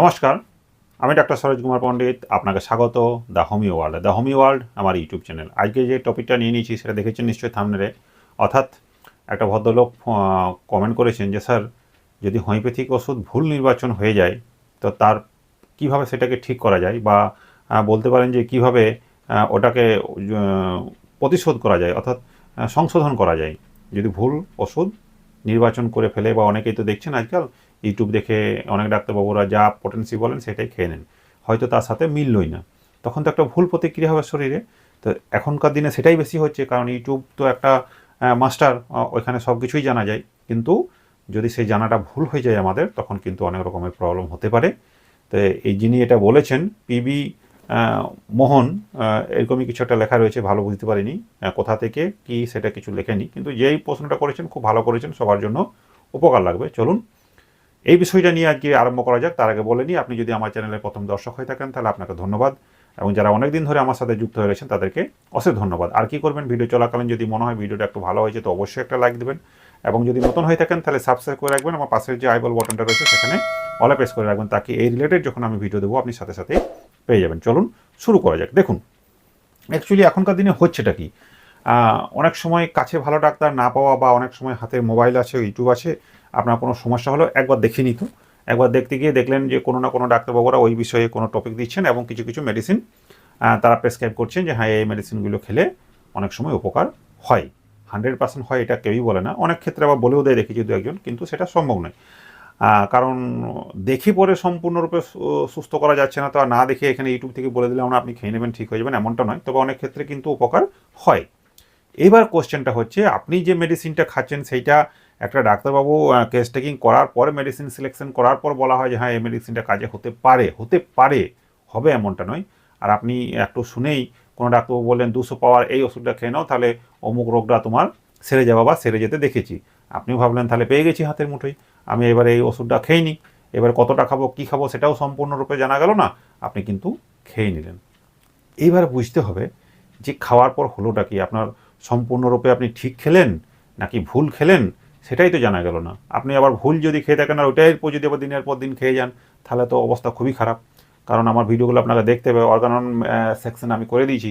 নমস্কার, আমি ডাক্তার সরোজ কুমার পণ্ডিত, আপনাকে স্বাগত, the homey world. The homey world, আমার ইউটিউব চ্যানেল। আজকে যে টপিকটা নিয়ে নিয়েছি, সেটা দেখেছেন নিশ্চয়ই থামনেরে অর্থাৎ একটা ভদ্রলোক কমেন্ট করেছেন যে, স্যার, যদি হোমিওপ্যাথিক ওষুধ ভুল নির্বাচন হয়ে যায়, তো তার কীভাবে সেটাকে ঠিক করা যায়? বা বলতে পারেন যে, কীভাবে ওটাকে প্রতিশোধ করা যায়? অর্থাৎ সংশোধন করা যায়। যদি ভুল ওষুধ নির্বাচন করে ফেলে, বা অনেকেই তো দেখছেন আজকাল ইউটিউব দেখে অনেক ডাক্তারবাবুরা যা পটেন্সি বলেন সেটাই খেয়ে নেন। হয়তো তার সাথে মিললই না। তখন তো একটা ভুল প্রতিক্রিয়া হবে শরীরে। তো এখনকার দিনে সেটাই বেশি হচ্ছে, কারণ ইউটিউব তো একটা মাস্টার ওইখানে সব কিছুই জানা যায়। কিন্তু যদি সেই জানাটা ভুল হয়ে যায় আমাদের, তখন কিন্তু অনেক রকমের প্রবলেম হতে পারে। তো এই যিনি এটা বলেছেন পিবি মোহন এরকমই কিছু একটা লেখা রয়েছে, ভালো বুঝতে পারিনি কোথা থেকে, কি সেটা কিছু লেখেনি। কিন্তু যেই প্রশ্নটা করেছেন, খুব ভালো করেছেন, সবার জন্য উপকার লাগবে। চলুন এই বিষয়টা নিয়ে আজকে আরম্ভ করা যাক। তার আগে বলে নিই, আপনি যদি আমার চ্যানেলের প্রথম দর্শক হয়ে থাকেন, তাহলে আপনাকে ধন্যবাদ। এবং যারা অনেক দিন ধরে আমার সাথে যুক্ত হয়ে রয়েছেন, তাদেরকে অশেষ ধন্যবাদ। আর কি করবেন? ভিডিও চলাকালীন যদি মনে হয় ভিডিওটা একটু ভালো হয়েছে, তো অবশ্যই একটা লাইক দেবেন। এবং যদি নতুন হয়ে থাকেন, তাহলে সাবস্ক্রাইব করে রাখবেন। আমার পাশের যে আইবল বটনটা রয়েছে, সেখানে অলে প্রেস করে রাখবেন। তাকে এই রিলেটেড যখন আমি ভিডিও দেবো, আপনি সাথে সাথে পেয়ে যাবেন। চলুন শুরু করা যাক। দেখুন অ্যাকচুয়ালি এখনকার দিনে হচ্ছেটা কি? অনেক সময় কাছে ভালো ডাক্তার না পাওয়া বা অনেক সময় হাতে মোবাইল আছে ইউটিউব আছে আপনার কোনো সমস্যা হলো, একবার দেখে নিত। একবার দেখতে গিয়ে দেখলেন যে কোনো না কোনো ডাক্তারবাবুরা ওই বিষয়ে কোনো টপিক দিচ্ছেন এবং কিছু কিছু মেডিসিন তারা প্রেসক্রাইব করছেন যে হ্যাঁ এই মেডিসিনগুলো খেলে অনেক সময় উপকার হয়। হান্ড্রেড পার্সেন্ট হয় এটা কেউই বলে না। অনেক ক্ষেত্রে আবার বলেও দেয় দেখেছি দু একজন, কিন্তু সেটা সম্ভব নয়। কারণ দেখি পরে সম্পূর্ণরূপে সুস্থ করা যাচ্ছে না, তো না দেখে এখানে ইউটিউব থেকে বলে দিলে আমরা আপনি খেয়ে নেবেন, ঠিক হয়ে যাবেন, এমনটা নয়। তবে অনেক ক্ষেত্রে কিন্তু উপকার হয়। এবার কোশ্চেনটা হচ্ছে, আপনি যে মেডিসিনটা খাচ্ছেন, সেইটা একটা ডাক্তারবাবু কেস টেকিং করার পরে মেডিসিন সিলেকশন করার পর বলা হয় যে হ্যাঁ এই মেডিসিনটা কাজে হতে পারে হতে পারে, হবে এমনটা নয়। আর আপনি একটু শুনেই কোনো ডাক্তারবাবু বললেন, দুশো পাওয়ার এই ওষুধটা খেয়ে নাও, তাহলে অমুক রোগটা তোমার সেরে যাওয়া বা সেরে যেতে দেখেছি। আপনিও ভাবলেন, তাহলে পেয়ে গেছি হাতের মুঠোই আমি এবার এই ওষুধটা খেয়ে নিই। এবার কতটা খাব, কী খাব, সেটাও সম্পূর্ণরূপে জানা গেল না। আপনি কিন্তু খেয়ে নিলেন। এইবার বুঝতে হবে যে, খাওয়ার পর হলোটা কি? আপনার সম্পূর্ণরূপে আপনি ঠিক খেলেন, নাকি ভুল খেলেন? সেটাই তো জানা গেল না। আপনি আবার ভুল যদি খেয়ে থাকেন আর ওইটাই পর যদি আবার দিনের পর দিন খেয়ে যান, তাহলে তো অবস্থা খুবই খারাপ। কারণ আমার ভিডিওগুলো আপনাকে দেখতে হবে। অর্গানন সেকশন আমি করে দিয়েছি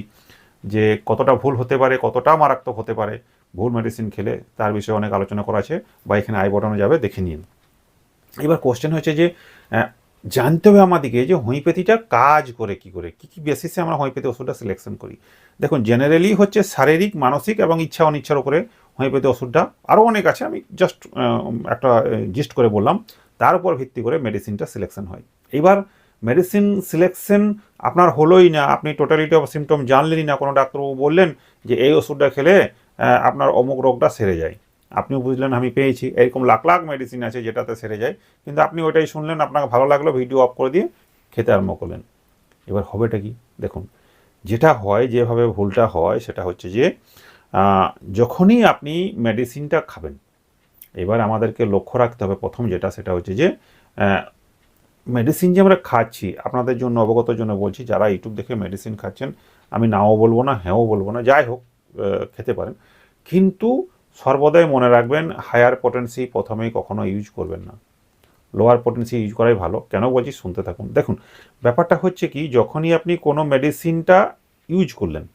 যে কতটা ভুল হতে পারে, কতটা মারাত্মক হতে পারে। ভুল মেডিসিন খেলে তার বিষয়ে অনেক আলোচনা করা আছে বা এখানে আই বটনে যাবে, দেখে নিন। এবার কোশ্চেন হচ্ছে যে জানতে হবে আমাদেরকে যে হোমিওপ্যাথিটা কাজ করে কি করে? কি কি বেসিসে আমরা হোমিওপ্যাথি ওষুধটা সিলেকশন করি? দেখুন জেনারেলি হচ্ছে শারীরিক, মানসিক এবং ইচ্ছা অনিচ্ছার উপরে হোমিওপ্যাথি ওষুধটা আরও অনেক আছে, আমি জাস্ট একটা জিস্ট করে বললাম। তার উপর ভিত্তি করে মেডিসিনটা সিলেকশন হয়। এবার মেডিসিন সিলেকশন আপনার হলোই না, আপনি টোটালিটি অফ সিমটম জানলেনই না, কোনো ডাক্তারবাবু বললেন যে এই ওষুধটা খেলে আপনার অমুক রোগটা সেরে যায়। আপনিও বুঝলেন আমি পেয়েছি, এরকম লাখ লাখ মেডিসিন আছে যেটাতে সেরে যায়, কিন্তু আপনি ওইটাই শুনলেন, আপনাকে ভালো লাগল ভিডিও অফ করে দিয়ে খেতে আরম্ভ করলেন। এবার হবেটা কি? দেখুন, যেটা হয়, যেভাবে ভুলটা হয়, সেটা হচ্ছে যে যখনই আপনি মেডিসিনটা খাবেন, এবার আমাদেরকে লক্ষ্য রাখতে হবে প্রথম যেটা, সেটা হচ্ছে যে মেডিসিন যে আমরা খাচ্ছি, আপনাদের জন্য অবগতর জন্য বলছি, যারা ইউটিউব দেখে মেডিসিন খাচ্ছেন, আমি নাও বলব না, হ্যাঁও বলব না, যাই হোক খেতে পারেন। কিন্তু সর্বদাই মনে রাখবেন হায়ার পটেন্সি প্রথমেই কখনো ইউজ করবেন না। লোয়ার পটেন্সি ইউজ করাই ভালো। কেন বলছি? শুনতে থাকুন। দেখুন, ব্যাপারটা হচ্ছে কি, যখনই আপনি কোনো মেডিসিনটা ইউজ করলেন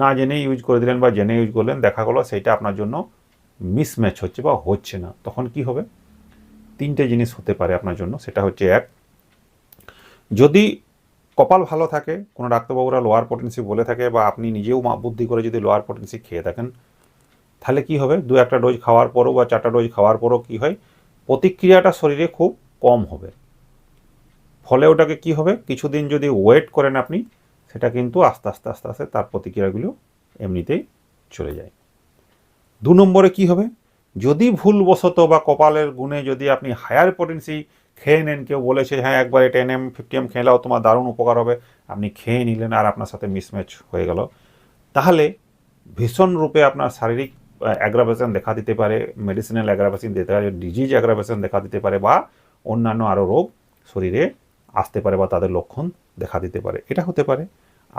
না জেনে ইউজ করে দিলেন বা জেনে ইউজ করলেন, দেখা গেলো সেইটা আপনার জন্য মিসম্যাচ হচ্ছে বা হচ্ছে না। তখন কি হবে? তিনটে জিনিস হতে পারে আপনার জন্য, সেটা হচ্ছে এক, যদি কপাল ভালো থাকে, কোনো ডাক্তারবাবুরা লোয়ার পটেন্সি বলে থাকে বা আপনি নিজেও বুদ্ধি করে যদি লোয়ার পটেন্সি খেয়ে থাকেন, তাহলে কি হবে? দু একটা ডোজ খাওয়ার পরও বা চারটা ডোজ খাওয়ার পরও কি হয়? প্রতিক্রিয়াটা শরীরে খুব কম হবে। ফলে ওটাকে কি হবে? কিছুদিন যদি ওয়েট করেন আপনি সেটা কিন্তু আস্তে আস্তে আস্তে আস্তে তার প্রতিক্রিয়াগুলো এমনিতেই চলে যায়। দু নম্বরে কি হবে? যদি ভুলবশত বা কপালের গুণে যদি আপনি হায়ার পটেন্সি খেয়ে নেন, কেউ বলেছে হ্যাঁ একবারে টেন এম ফিফটি এম খেলাও তোমার দারুণ উপকার হবে। আপনি খেয়ে নিলেন আর আপনার সাথে মিসম্যাচ হয়ে গেল। তাহলে ভীষণ রূপে আপনার শারীরিক অ্যাগ্রাভেশন দেখা দিতে পারে মেডিসিনাল অ্যাগ্রাভেশন দিতে পারে ডিজিজ অ্যাগ্রাভেশন দেখা দিতে পারে, বা অন্যান্য আরও রোগ শরীরে আসতে পারে বা তাদের লক্ষণ দেখা দিতে পারে। এটা হতে পারে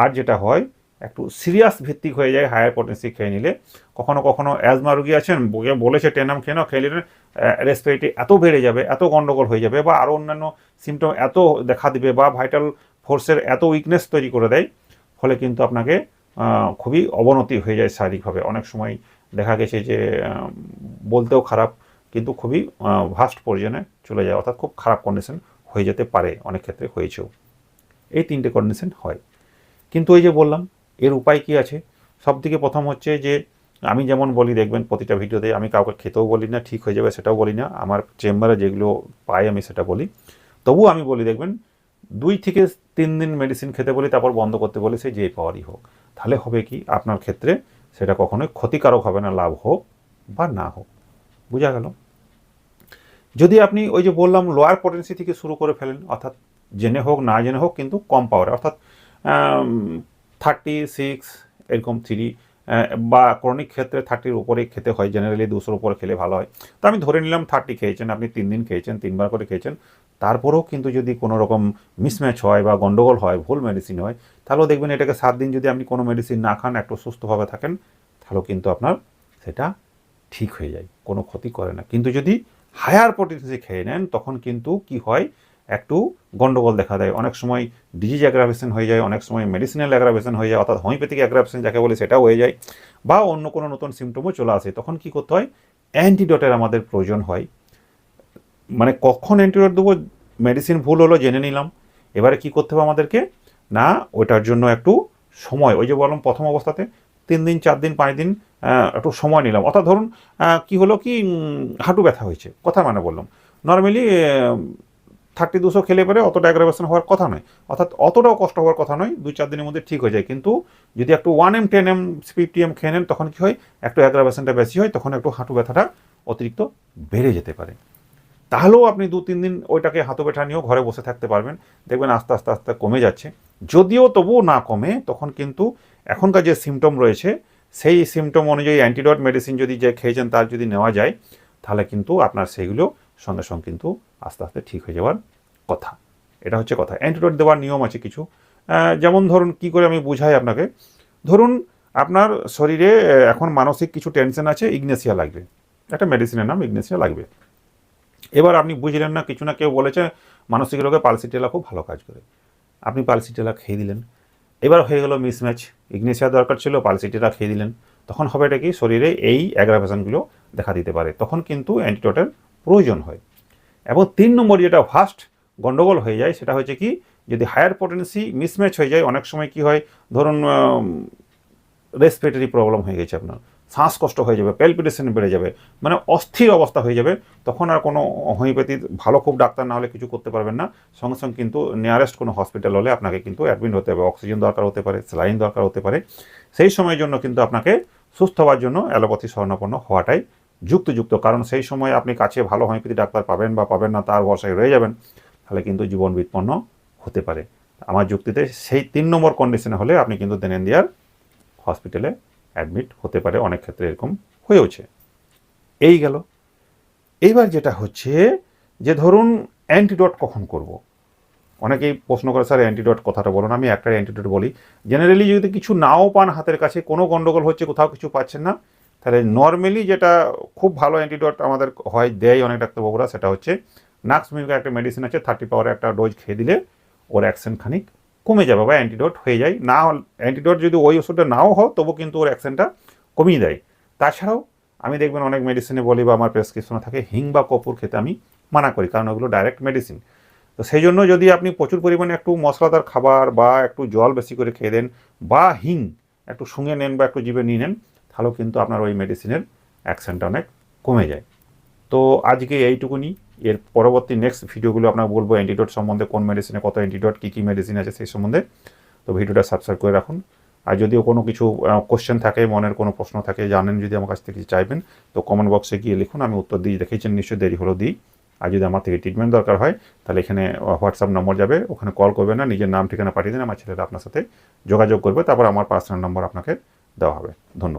আর যেটা হয়, একটু সিরিয়াস ভিত্তিক হয়ে যায় হায়ার পটেন্সি খেয়ে নিলে। কখনো কখনো অ্যাজমা রুগী আছেন বলেছে টেনাম খেয়ে নাও, খেয়ে রেসপিরেটরি এত বেড়ে যাবে, এত গণ্ডগোল হয়ে যাবে বা আরও অন্যান্য সিমটম এত দেখা দিবে বা ভাইটাল ফোর্সের এত উইকনেস তৈরি করে দেয়। ফলে কিন্তু আপনাকে খুবই অবনতি হয়ে যায় শারীরিকভাবে। অনেক সময় দেখা গেছে যে বলতেও খারাপ, কিন্তু খুবই ভাস্ট পরিজনে চলে যায়। অর্থাৎ খুব খারাপ কন্ডিশন হয়ে যেতে পারে, অনেক ক্ষেত্রে হয়েছেও। এই তিনটে কন্ডিশন হয়। কিন্তু ওই যে বললাম, এর উপায় কি আছে? সব থেকে প্রথম হচ্ছে যে, আমি যেমন বলি, দেখবেন প্রতিটা ভিডিওতে আমি কাউকে খেতেও বলি না, ঠিক হয়ে যাবে সেটাও বলি না, আমার চেম্বারে যেগুলো পাই আমি সেটা বলি। তবুও আমি বলি, দেখবেন দুই থেকে তিন দিন মেডিসিন খেতে বলি, তারপর বন্ধ করতে বলি, সে যে পাওয়ারই হোক। তাহলে হবে কি? আপনার ক্ষেত্রে সেটা কখনোই ক্ষতিকারক হবে না, লাভ হোক বা না হোক। বোঝা গেল? যদি আপনি ওই যে বললাম লোয়ার পটেন্সি থেকে শুরু করে ফেলেন, অর্থাৎ জেনে হোক, না জেনে হোক, কিন্তু কম পাওয়ার অর্থাৎ থার্টি সিক্স এরকম থ্রি বা ক্রনিক ক্ষেত্রে থার্টির উপরে খেতে হয়। জেনারেলি দুশোর উপরে খেলে ভালো হয়। তো আমি ধরে নিলাম থার্টি খেয়েছেন, আপনি তিন দিন খেয়েছেন, তিনবার করে খেয়েছেন। তারপরেও কিন্তু যদি কোনো রকম মিসম্যাচ হয় বা গন্ডগোল হয়, ভুল মেডিসিন হয়, তাহলেও দেখবেন এটাকে সাত দিন যদি আপনি কোনো মেডিসিন না খান, একটু সুস্থভাবে থাকেন, তাহলেও কিন্তু আপনার সেটা ঠিক হয়ে যায়, কোনো ক্ষতি করে না। কিন্তু যদি হায়ার পটেন্সি খেয়ে নেন, তখন কিন্তু কি হয় একটু গন্ডগোল দেখা দেয়। অনেক সময় ডিজিজ অ্যাগ্রাভেশন হয়ে যায়, অনেক সময় মেডিসিনাল অ্যাগ্রাভেশন হয়ে যায়, অর্থাৎ হোমিওপ্যাথিক অ্যাগ্রাভেশন যাকে বলে সেটাও হয়ে যায় বা অন্য কোনো নতুন সিমটমও চলে আসে। তখন কি করতে হয়? অ্যান্টিডটের আমাদের প্রয়োজন হয়। মানে কখন অ্যান্টিডোট দেবো? মেডিসিন ভুল হলো, জেনে নিলাম। এবারে কি করতে হবে আমাদেরকে? না, ওইটার জন্য একটু সময়, ওই যে বললাম প্রথম অবস্থাতে, তিন দিন, চার দিন, পাঁচ দিন একটু সময় নিলাম। অর্থাৎ ধরুন কি হলো কি হাঁটু ব্যথা হয়েছে, কথা মানে বললাম। নর্মালি থার্টি দুশো খেলে পরে অতটা অ্যাগ্রাভেশন হওয়ার কথা নয়। অর্থাৎ অতটাও কষ্ট হওয়ার কথা নয় দুই চার দিনের মধ্যে ঠিক হয়ে যায়। কিন্তু যদি একটু one M ten M fifty M খেয়ে নেন, তখন কী হয়? একটু অ্যাগ্রাভেশনটা বেশি হয়, তখন একটু হাঁটু ব্যথাটা অতিরিক্ত বেড়ে যেতে পারে। তাহলেও আপনি দু তিন দিন ওইটাকে হাতে ব্যথা নিয়েও ঘরে বসে থাকতে পারবেন। দেখবেন আস্তে আস্তে আস্তে কমে যাচ্ছে। যদিও তবুও না কমে, তখন কিন্তু এখনকার যে সিমটম রয়েছে, সেই সিমটম অনুযায়ী অ্যান্টিডট মেডিসিন যদি যে খেয়েছেন, তার যদি নেওয়া যায়, তাহলে কিন্তু আপনার সেইগুলো সঙ্গে সঙ্গে কিন্তু আস্তে আস্তে ঠিক হয়ে যাওয়ার কথা। এটা হচ্ছে কথা। অ্যান্টিডট দেওয়ার নিয়ম আছে কিছু। যেমন ধরুন, কি করে আমি বুঝাই আপনাকে? ধরুন, আপনার শরীরে এখন মানসিক কিছু টেনশন আছে ইগনেসিয়া লাগবে। একটা মেডিসিনের নাম ইগনেসিয়া লাগবে। এবার আপনি বুঝলেন না, কিছু না, কেউ বলেছে, মানসিক রোগে পালসিটেলা খুব ভালো কাজ করে। আপনি পালসিটেলা খেয়ে দিলেন এবার হয়ে গেল মিসম্যাচ ইগনেশিয়া দরকার ছিল পালসিটেলা খেয়ে দিলেন তখন হবে এটা কি? শরীরে এই অ্যাগ্রাভেশনগুলো দেখা দিতে পারে। তখন কিন্তু অ্যান্টিডোটের প্রয়োজন হয়। এবং তিন নম্বর যেটা ফার্স্ট গন্ডগোল হয়ে যায়, সেটা হচ্ছে কি, যদি হায়ার পটেন্সি মিসম্যাচ হয়ে যায়, অনেক সময় কি হয়, ধরুন রেসপিরেটরি প্রবলেম হয়ে গেছে আপনার শ্বাসকষ্ট হয়ে যাবে প্যালপিটেশন বেড়ে যাবে মানে অস্থির অবস্থা হয়ে যাবে, তখন আর কোনো হোমিওপ্যাথির ভালো খুব ডাক্তার না হলে কিছু করতে পারবেন না, সঙ্গে সঙ্গে কিন্তু নিয়ারেস্ট কোনো হসপিটাল হলে আপনাকে কিন্তু অ্যাডমিট হতে হবে অক্সিজেন দরকার হতে পারে স্যালাইন দরকার হতে পারে, সেই সময়ের জন্য কিন্তু আপনাকে সুস্থ হওয়ার জন্য অ্যালোপ্যাথি স্বর্ণাপন্ন হওয়াটাই যুক্তিযুক্ত। কারণ সেই সময় আপনি কাছে ভালো হোমিওপ্যাথি ডাক্তার পাবেন বা পাবেন না, তার ভরসায় রয়ে যাবেন, তাহলে কিন্তু জীবন বিপন্ন হতে পারে। আমার যুক্তিতে সেই তিন নম্বর কন্ডিশনে হলে আপনি কিন্তু দেন ইন্ডিয়ার হসপিটালে অ্যাডমিট হতে পারে, অনেক ক্ষেত্রে এরকম হয়েওছে। এই গেল। এইবার যেটা হচ্ছে যে ধরুন অ্যান্টিডট কখন করব। অনেকেই প্রশ্ন করে, স্যার অ্যান্টিডট কথাটা বলুন আমি একটা অ্যান্টিডট বলি। জেনারেলি যদি কিছু নাও পান হাতের কাছে, কোনো গন্ডগোল হচ্ছে, কোথাও কিছু পাচ্ছেন না তাহলে নর্মালি যেটা খুব ভালো অ্যান্টিডট আমাদের হয়, দেয় অনেক ডাক্তারবাবুরা, সেটা হচ্ছে নাক্স মিউকের একটা মেডিসিন আছে থার্টি পাওয়ারের একটা ডোজ খেয়ে দিলে ওর অ্যাকশন খানিক কমে যাবে বা অ্যান্টিডোট হয়ে যায়। না অ্যান্টিডোট যদি ওই ওষুধটা নাও হয়, তবু কিন্তু ওর অ্যাকশনটা কমিয়ে দেয়। তাছাড়াও আমি দেখবেন অনেক মেডিসিনে বলি বা আমার প্রেসক্রিপশনে থাকে, হিং বা কপুর খেতে আমি মানা করি, কারণ ওগুলো ডাইরেক্ট মেডিসিন তো সেই জন্য যদি আপনি প্রচুর পরিমাণে একটু মশলাদার খাবার বা একটু জল বেশি করে খেয়ে দেন বা হিং একটু শুঙে নেন বা একটু জিভে নিয়ে নেন তাহলেও কিন্তু আপনার ওই মেডিসিনের অ্যাকশনটা অনেক কমে যায়। তো আজকে এইটুকুনি। এর পরবর্তী নেক্সট ভিডিওগুলো আপনার বলব অ্যান্টিডোট সম্বন্ধে, কোন মেডিসিনে কত অ্যান্টিডোট কী কী মেডিসিন আছে সেই সম্বন্ধে। তো ভিডিওটা সাবস্ক্রাইব করে রাখুন। আর যদিও কোনো কিছু কোশ্চেন থাকে, মনের কোনো প্রশ্ন থাকে, জানেন যদি আমার কাছ থেকে কিছু চাইবেন, তো কমেন্ট বক্সে গিয়ে লিখুন, আমি উত্তর দিয়ে দেখেছেন নিশ্চয়ই দেরি হলেও দিই। আর যদি আমার থেকে ট্রিটমেন্ট দরকার হয়, তাহলে এখানে হোয়াটসঅ্যাপ নম্বর যাবে, ওখানে কল করবে না, নিজের নাম, ঠিকানা পাঠিয়ে দিন, আমার ছেলেরা আপনার সাথে যোগাযোগ করবে, তারপর আমার পার্সোনাল নম্বর আপনাকে দেওয়া হবে। ধন্যবাদ।